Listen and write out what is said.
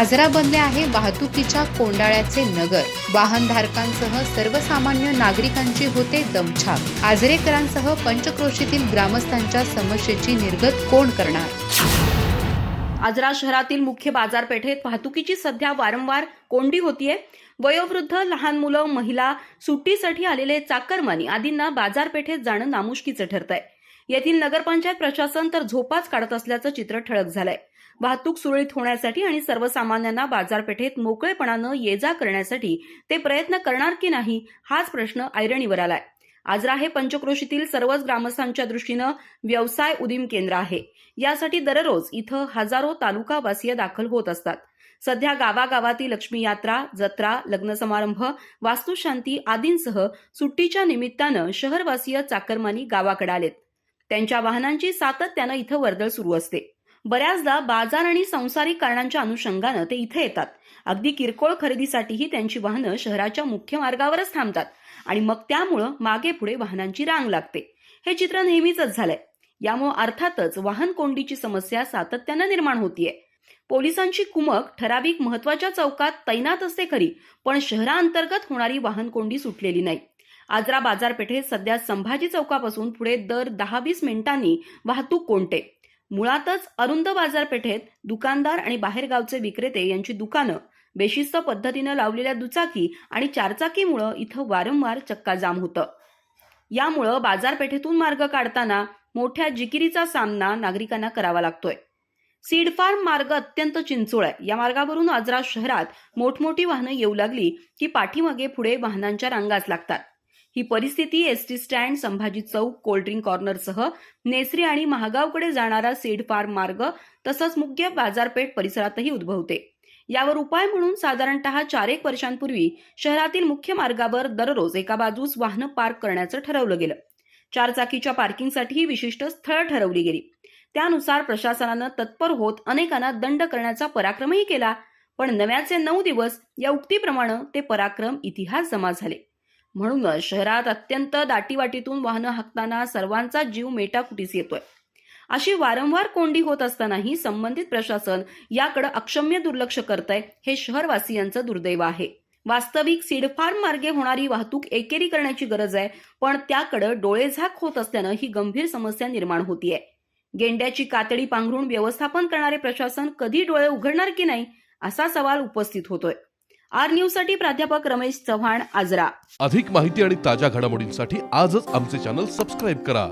आजरा बनले आहे वाहतुकीच्या कोंडाळ्याचे नगर. वाहनधारकांसह सर्वसामान्य नागरिकांची होते दमछाक. आजरेकरांसह पंचक्रोशीतील ग्रामस्थांच्या समस्येची निर्गत कोण करणार? आजरा शहरातील मुख्य बाजारपेठेत वाहतुकीची सध्या वारंवार कोंडी होतीये. वयोवृद्ध लहान मुलं महिला सुट्टीसाठी आलेले चाकरमानी आदींना बाजारपेठेत जाणं नामुष्कीचं ठरतंय. येथील नगरपंचायत प्रशासन तर झोपाच काढत असल्याचं चित्र ठळक झालंय. वाहतूक सुरळीत होण्यासाठी आणि सर्वसामान्यांना बाजारपेठेत मोकळेपणानं ये जा करण्यासाठी ते प्रयत्न करणार की नाही हाच प्रश्न ऐरणीवर आलाय. आजरा हे पंचक्रोशीतील सर्वच ग्रामस्थांच्या दृष्टीनं व्यवसाय उदीम केंद्र आहे. यासाठी दररोज इथं हजारो तालुकावासीय दाखल होत असतात. सध्या गावागावातील लक्ष्मी यात्रा जत्रा लग्न समारंभ वास्तुशांती आदींसह सुट्टीच्या निमित्तानं शहरवासीय चाकरमानी गावाकडे आलेत. त्यांच्या वाहनांची सातत्यानं इथं वर्दळ सुरू असते. बऱ्याचदा बाजार आणि संसारिक कारणांच्या अनुषंगानं ते इथे येतात. अगदी किरकोळ खरेदीसाठीही त्यांची वाहनं शहराच्या मुख्य मार्गावरच थांबतात आणि मग त्यामुळं मागे पुढे वाहनांची रांग लागते. हे चित्र नेहमीच झालंय. यामुळे अर्थातच वाहन कोंडीची समस्या सातत्यानं निर्माण होतीये. पोलिसांची कुमक ठराविक महत्त्वाच्या चौकात तैनात असते खरी पण शहरांतर्गत होणारी वाहन कोंडी सुटलेली नाही. आजरा बाजारपेठेत सध्या संभाजी चौकापासून पुढे दर दहा वीस मिनिटांनी वाहतूक कोणते मुळातच अरुंद बाजारपेठेत दुकानदार आणि बाहेरगावचे विक्रेते यांची दुकानं बेशिस्त पद्धतीनं लावलेल्या दुचाकी आणि चारचाकीमुळं इथं वारंवार चक्का जाम होतं. यामुळं बाजारपेठेतून मार्ग काढताना मोठ्या जिकिरीचा सामना नागरिकांना करावा लागतोय. सीड फार्म मार्ग अत्यंत चिंचोळ आहे. या मार्गावरून आजरा शहरात मोठमोठी वाहनं येऊ लागली की पाठीमागे पुढे वाहनांच्या रांगाच लागतात. ही परिस्थिती एसटी स्टँड संभाजी चौक कोल्ड्रिंक कॉर्नरसह नेसरी आणि महागावकडे जाणारा सीड फार्म मार्ग तसंच मुख्य बाजारपेठ परिसरातही उद्भवते. यावर उपाय म्हणून साधारणतः चार एक वर्षांपूर्वी शहरातील मुख्य मार्गावर दररोज एका बाजूस वाहनं पार्क करण्याचं ठरवलं गेलं. चारचाकीच्या पार्किंगसाठी विशिष्ट स्थळ ठरवली गेली. त्यानुसार प्रशासनानं तत्पर होत अनेकांना दंड करण्याचा पराक्रमही केला पण नव्याचे नऊ दिवस या उक्तीप्रमाणे ते पराक्रम इतिहास जमा झाले. म्हणूनच शहरात अत्यंत दाटीवाटीतून वाहनं हाकताना सर्वांचा जीव मेटाकुटीस येतोय. अशी वारंवार कोंडी होत असतानाही संबंधित प्रशासन याकडे अक्षम्य दुर्लक्ष करतंय हे शहरवासियांचं दुर्दैव आहे. वास्तविक सीडफार्म मार्गे होणारी वाहतूक एकेरी करण्याची गरज आहे पण त्याकडे डोळेझाक होत असल्यानं ही गंभीर समस्या निर्माण होतीये. गेंड्याची कातडी पांघरून व्यवस्थापन करणारे प्रशासन कधी डोळे उघडणार की नाही असा सवाल उपस्थित होतोय. आर न्यूजसाठी प्राध्यापक रमेश चव्हाण आजरा. अधिक माहिती आणि ताज्या घडामोडींसाठी आजच आमचे चॅनल सबस्क्राईब करा.